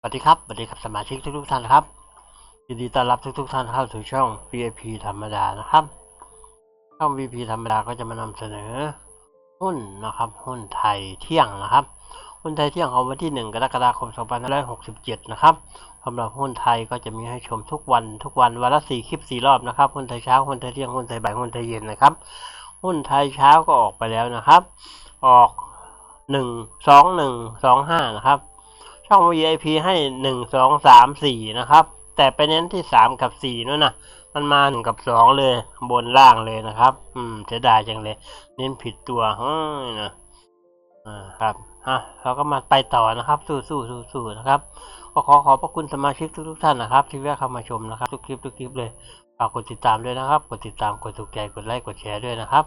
สวัสดีครับ สวัสดีครับสมาชิกทุกๆท่านครับ ยินดีต้อนรับทุกๆท่านเข้าสู่ช่อง VIP ธรรมดานะครับ ช่อง VIP ธรรมดาก็จะมานำเสนอหุ้นนะครับ หุ้นไทยเที่ยงนะครับ หุ้นไทยเที่ยงของวันที่ 1 กรกฎาคม 2567 นะครับสำหรับหุ้นไทยก็จะมีให้ชมทุกวันทุกวันวันละ4คลิป 4 รอบนะครับ หุ้นไทยเช้า หุ้นไทยเที่ยง หุ้นไทยบ่าย หุ้นไทยเย็นนะครับ หุ้นไทยเช้าก็ออกไปแล้วนะครับ ออก 1 2 1 2 5 นะครับ ช่อง VIP ให้หนึ่งสองสามสี่นะครับ แต่ไปเน้นที่สามกับสี่นั่นนะมันมาหนึ่งกับสองเลยบนล่างเลยนะครับ อืมเสียดายจังเลย เน้นผิดตัวเฮ้ยนะอ่าครับฮะเราก็มาไปต่อนะครับ สู้สู้สู้สู้นะครับก็ขอขอบพระคุณสมาชิกทุกๆท่านนะครับ ที่แวะเข้ามาชมนะครับ ทุกคลิปทุกคลิปเลยฝากกดติดตามด้วยนะครับ กดติดตาม กดถูกใจ กดไลค์ กดแชร์ด้วยนะครับ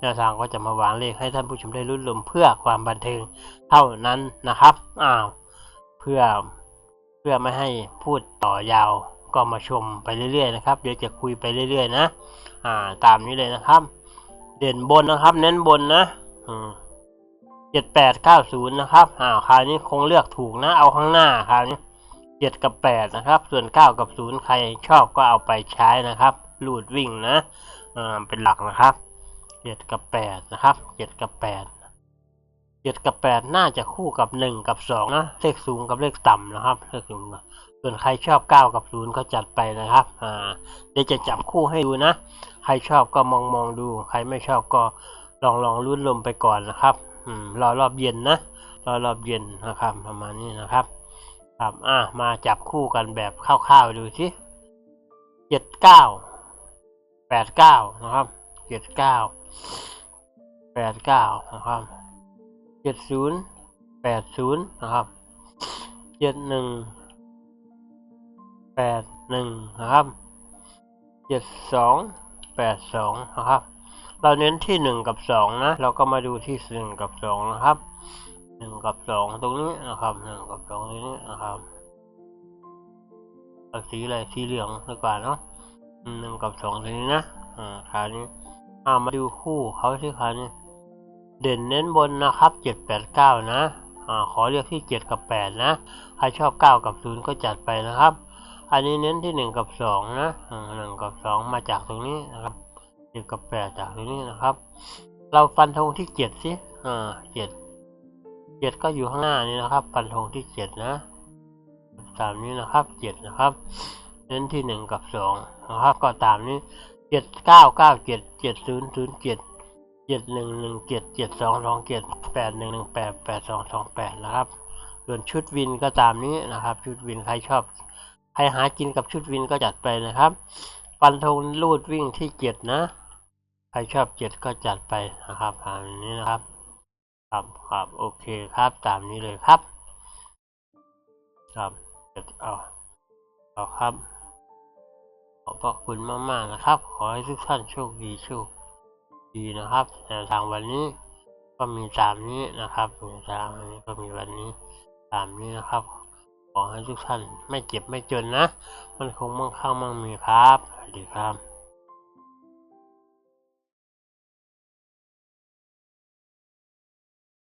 แนวทางก็จะมาวางเลขให้ท่านผู้ชมได้รุ่นลมเพื่อความบันเทิงเท่านั้นนะครับ อ้าว เพื่อเพื่อไม่ให้พูดต่อยาวก็มาชมไปเรื่อยๆนะครับ เดี๋ยวจะคุยไปเรื่อยๆนะอ่าตามนี้เลยนะครับ เด่นบนนะครับ เน้นบนนะเจ็ดแปดเก้าศูนย์นะครับอ่าคราวนี้คงเลือกถูกนะ เอาข้างหน้าคราวนี้เจ็ดกับแปดนะครับ ส่วนเก้ากับศูนย์ใครชอบก็เอาไปใช้นะครับลูดวิ่งนะอ่าเป็นหลักนะครับเจ็ดกับแปดนะครับเจ็ดกับแปด เจ็ดกับแปดน่าจะคู่กับหนึ่งกับสองนะ เลขสูงกับเลขต่ำนะครับ เลขสูงส่วนใครชอบเก้ากับศูนย์ก็จัดไปนะครับ อ่า เดี๋ยวจะจับคู่ให้ดูนะ ใครชอบก็มองมองดู ใครไม่ชอบก็ลองลองลุ้นลมไปก่อนนะครับ อืม รอรอบเย็นนะ รอรอบเย็นนะครับ ประมาณนี้นะครับ ครับ อะมาจับคู่กันแบบคร่าวๆดูสิเจ็ดเก้าแปดเก้านะครับ เจ็ดเก้าแปดเก้านะครับ เจ็ดศูนย์แปดศูนย์นะครับเจ็ดหนึ่งแปดหนึ่งนะครับเจ็ดสองแปดสองนะครับ เราเน้นที่หนึ่งกับสองนะ เราก็มาดูที่หนึ่งกับสองนะครับหนึ่งกับสองตรงนี้นะครับหนึ่งกับสองตรงนี้นะครับสีอะไรสีเหลืองดีกว่าเนาะหนึ่งกับสองตรงนี้นะอ่าคราวนี้เอามาดูคู่เขาที่คราวนี้ เด่นเน้นบนนะครับ 789 นะอ่าขอเลือกที่ 7 กับ 8 นะ ใครชอบ 9 กับ 0 ก็จัดไปนะครับ อันนี้เน้นที่ 1 กับ 2 นะ1กับ 2 มาจากตรงนี้นะครับ10กับ 8 จากตรงนี้นะครับ เราฟันธงที่ 7 สิอ่า7 7 ก็อยู่ข้างหน้านี้นะครับ ฟันธงที่ 7 นะตามนี้นะครับ 7 นะครับ เน้นที่ 1 กับ 2 นะครับ ก็ตามนี้ 7 9 9 7 7 0 0 7 จ็ดหนึ่งหนึ่งเจ็ดเจ็ดสองสองเจ็ดแปดหนึ่งหนึ่งแปดแปดสองสองแปดนะครับ ส่วนชุดวินก็ตามนี้นะครับ ชุดวินใครชอบใครหากินกับชุดวินก็จัดไปนะครับ ฟันธงลูดวิ่งที่เจ็ดนะ ใครชอบเจ็ดก็จัดไปนะครับตามนี้นะครับ ครับครับโอเคครับตามนี้เลยครับ ครับเจ็ดเอาเอาครับขอบพระคุณมากๆนะครับ ขอให้ทุกท่านโชคดีโชค ดีนะครับแนวทางวันนี้ก็มีตามนี้นะครับแนวทางวันนี้ก็มีวันนี้ตามนี้นะครับขอให้ทุกท่านไม่เจ็บไม่จนนะ มันคงมั่งคั่งมั่งมีครับ สวัสดีครับ